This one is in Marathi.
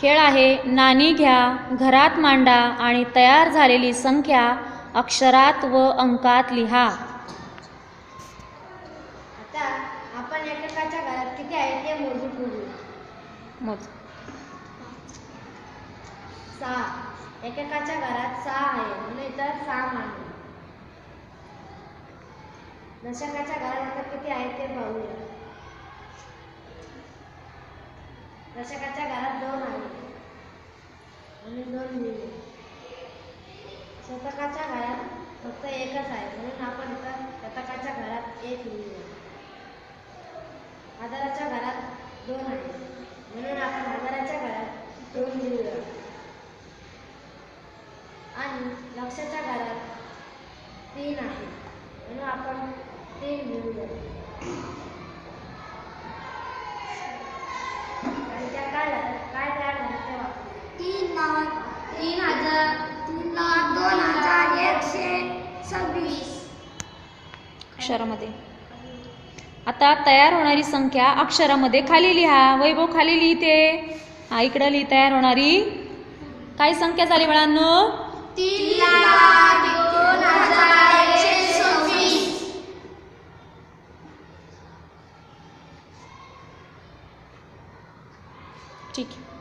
खेळ आहे. नाणी घ्या घरात मांडा आणि तयार झालेली संख्या अक्षरात व अंकात लिहा. आता आपण एकमेकाच्या घरात किती आहे ते मोजून बघू. मोज. सहा. एकेकाच्या घरात सहा आहे. म्हणून इथं सहा मांडू दशकाच्या घरात आता किती आहे ते पाहूया. दशकाच्या घरात दोन आहे. म्हणून दोन लिहिले शतकाच्या घरात फक्त एकच आहे म्हणून आपण इथं शतकाच्या घरात एक लिहिलं हजाराच्या घरात दोन आहे म्हणून आपण हजाराच्या घरात दोन लिहिलं आणि लक्षाच्या घरात तीन आहे म्हणून आपण तीन लिहिलं आणि त्या काय काय लाख तीन हजार दोन हजार एकशे सव्वीस. अक्षरामध्ये. आता तयार होणारी संख्या अक्षरामध्ये खाली लिहा. वैभव खाली लिहिते. हा इकडं लिही तयार होणारी. काय संख्या झाली बाळांनो? ठीक. आहे